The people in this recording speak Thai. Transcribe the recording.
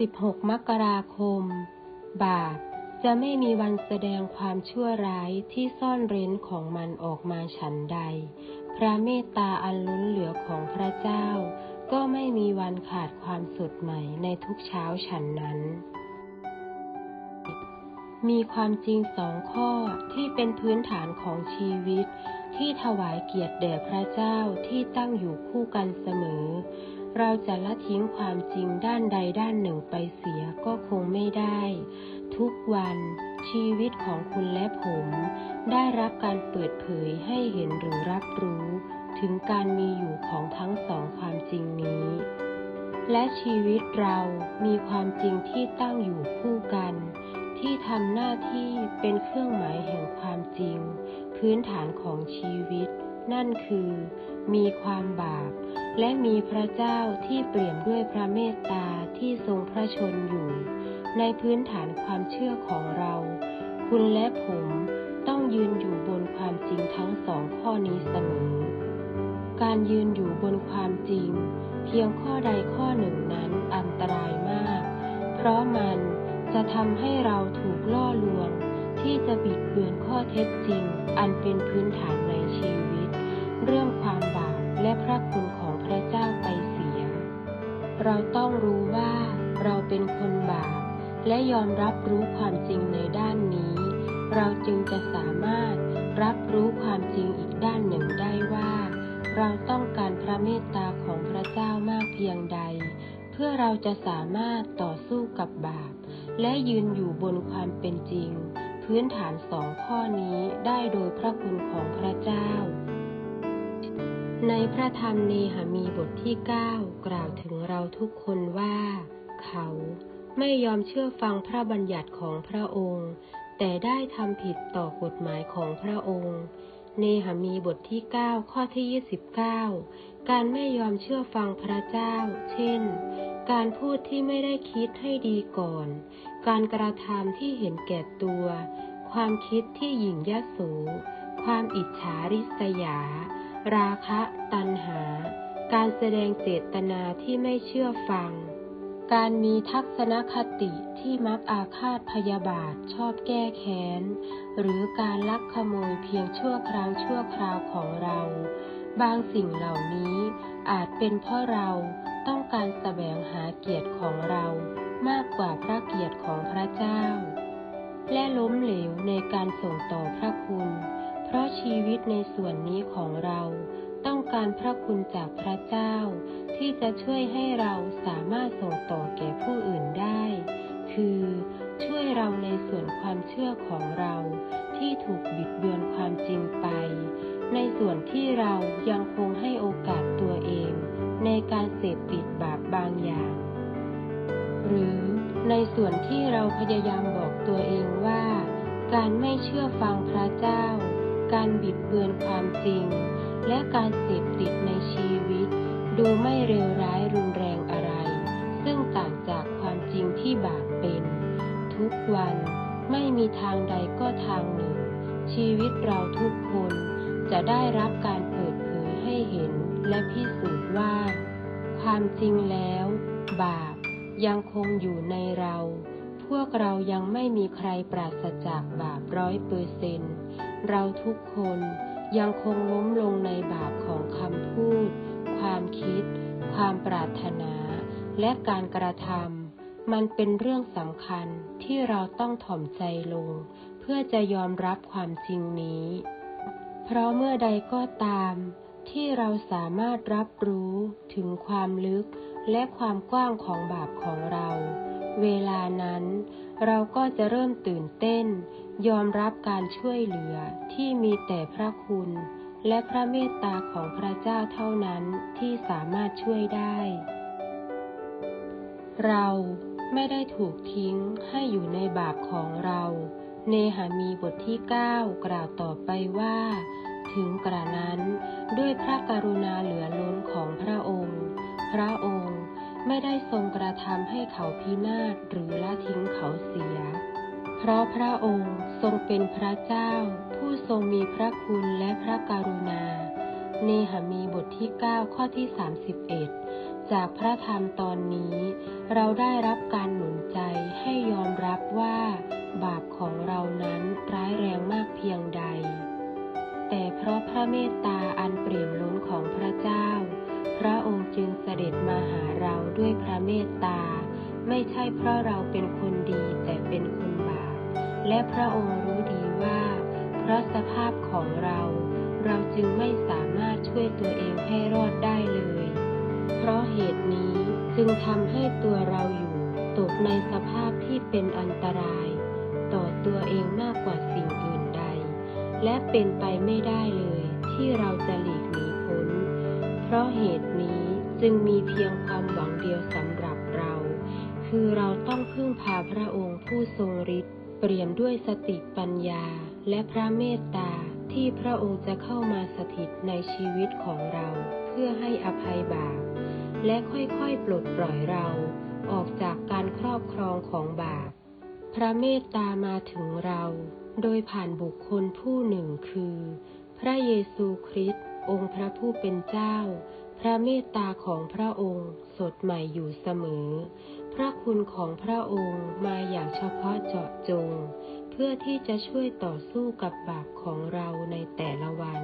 16 มกราคม บาปจะไม่มีวันแสดงความชั่วร้ายที่ซ่อนเร้นของมันออกมาฉันใด พระเมตตาอันล้นเหลือของพระเจ้า ก็ไม่มีวันขาดความสดใหม่ในทุกเช้าฉันนั้น มีความจริงสองข้อที่เป็นพื้นฐานของชีวิต ที่ถวายเกียรติแด่พระเจ้าที่ตั้งอยู่คู่กันเสมอ เราจะละทิ้งความจริงด้านใดด้านหนึ่งไปเสียก็คงไม่ได้ ทุกวันชีวิตของคุณและผม ได้รับการเปิดเผยให้เห็นหรือรับรู้ ถึงการมีอยู่ของทั้งสองความจริงนี้ และชีวิตเรามีความจริงที่ตั้งอยู่คู่กัน ที่ทำหน้าที่เป็นเครื่องหมายแห่งความจริง พื้นฐานของชีวิต นั่นคือ มีความบาป และมีพระเจ้าที่เปลี่ยมด้วยพระเมตตาที่ทรงพระชนอยู่ ในพื้นฐานความเชื่อของเรา คุณและผมต้องยืนอยู่บนความจริงทั้งสองข้อนี้เสมอ การยืนอยู่บนความจริง เพียงข้อใดข้อหนึ่งนั้นอันตรายมาก เพราะมันจะทำให้เราถูกล่อลวง ที่จะบิดเบือนข้อเท็จจริง อันเป็นพื้นฐานในชีวิต เรื่องความบาปและพระคุณของ ระเจ้าไปเสีย เราต้องรู้ว่าเราเป็นคนบาป และยอมรับรู้ความจริงในด้านนี้ เราจึงจะสามารถรับรู้ความจริงอีกด้านหนึ่งได้ว่า เราต้องการพระเมตตาของพระเจ้ามากเพียงใด เพื่อเราจะสามารถต่อสู้กับบาป และยืนอยู่บนความเป็นจริง พื้นฐานสองข้อนี้ได้โดยพระคุณของพระเจ้า ในพระธรรมเนหมีบทที่ 9 กล่าวถึงเราทุกคนว่า เขาไม่ยอมเชื่อฟังพระบัญญัติของพระองค์ แต่ได้ทำผิดต่อกฎหมายของพระองค์ เนหมีบทที่ 9 ข้อที่ 29 การไม่ยอมเชื่อฟังพระเจ้า เช่น การพูดที่ไม่ได้คิดให้ดีก่อน การกระทำที่เห็นแก่ตัว ความคิดที่หยิ่งยโส ความอิจฉาริษยา ราคะตัณหา การแสดงเจตนาที่ไม่เชื่อฟัง การมีทัศนคติที่มักอาฆาตพยาบาทชอบแก้แค้น หรือการลักขโมยเพียงชั่วครั้งชั่วคราวของเรา บางสิ่งเหล่านี้อาจเป็นเพราะเราต้องการแสวงหาเกียรติของเรามากกว่าพระเกียรติของพระเจ้า และล้มเหลวในการส่งต่อพระคุณ เพราะชีวิตในส่วนนี้ของเราต้องการพระคุณจากพระเจ้า ที่จะช่วยให้เราสามารถส่งต่อแก่ผู้อื่นได้ คือช่วยเราในส่วนความเชื่อของเราที่ถูกบิดเบือนความจริงไป ในส่วนที่เรายังคงให้โอกาสตัวเอง ในการเสพติดบาปบางอย่าง หรือในส่วนที่เราพยายามบอกตัวเองว่า การไม่เชื่อฟังพระเจ้า การบิดเบือนความจริง และการเสพติดในชีวิต ดูไม่เร็วร้ายรุนแรงอะไร ซึ่งต่างจากความจริงที่บาปเป็น ทุกวันไม่มีทางใดก็ทางหนึ่ง ชีวิตเราทุกคนจะได้รับการเปิดเผยให้เห็นและพิสูจน์ว่า ความจริงแล้ว บาปยังคงอยู่ในเรา พวกเรายังไม่มีใครปราศจากบาปร้อยเปอร์เซนต์ เราทุกคนยังคงล้มลงในบาปของคำพูด ความคิด ความปรารถนา และการกระทำมันเป็นเรื่องสำคัญที่เราต้องถ่อมใจลง เพื่อจะยอมรับความจริงนี้ เพราะเมื่อใดก็ตามที่เราสามารถรับรู้ถึงความลึกและความกว้างของบาปของเรา เวลานั้น เราก็จะเริ่มตื่นเต้น ยอมรับการช่วยเหลือที่มีแต่พระคุณ และพระเมตตาของพระเจ้าเท่านั้นที่สามารถช่วยได้ เราไม่ได้ถูกทิ้งให้อยู่ในบาปของเรา เนหามีบทที่ 9 กล่าวต่อไปว่า ถึงกระนั้นด้วยพระกรุณาเหลือล้นของพระองค์ พระองค์ไม่ได้ทรงกระทำให้เขาพินาศหรือละทิ้งเขาเสีย เพราะพระองค์ทรงเป็นพระเจ้า ผู้ทรงมีพระคุณและพระกรุณา เนหามีบทที่ 9 ข้อที่ 31 จากพระธรรมตอนนี้ เราได้รับการหนุนใจให้ยอมรับว่า บาปของเรานั้นร้ายแรงมากเพียงใด แต่เพราะพระเมตตาอันเปี่ยนล้นของพระเจ้า พระองค์จึงเสด็จมาหาเราด้วยพระเมตตา ไม่ใช่เพราะเราเป็นคนดีแต่เป็นคนบา และพระองค์รู้ดีว่า เพราะสภาพของเรา เราจึงไม่สามารถช่วยตัวเองให้รอดได้เลย เพราะเหตุนี้จึงทำให้ตัวเราอยู่ ตกในสภาพที่เป็นอันตราย ต่อตัวเองมากกว่าสิ่งอื่นใด และเป็นไปไม่ได้เลยที่เราจะหลีกหนีพ้น เพราะเหตุนี้จึงมีเพียงความหวังเดียวสำหรับเรา คือเราต้องพึ่งพาพระองค์ผู้ทรงฤทธิ์ เปี่ยมด้วยสติปัญญาและพระเมตตาที่พระองค์จะเข้ามาสถิตในชีวิตของเรา เพื่อให้อภัยบาป และค่อยๆ ปลดปล่อยเรา ออกจากการครอบครองของบาป พระเมตตามาถึงเรา โดยผ่านบุคคลผู้หนึ่งคือ พระเยซูคริสต์องค์พระผู้เป็นเจ้า พระเมตตาของพระองค์สดใหม่อยู่เสมอ ระคุณของพระองค์มาอย่างเฉพาะเจาะจง เพื่อที่จะช่วยต่อสู้กับบาปของเราในแต่ละวัน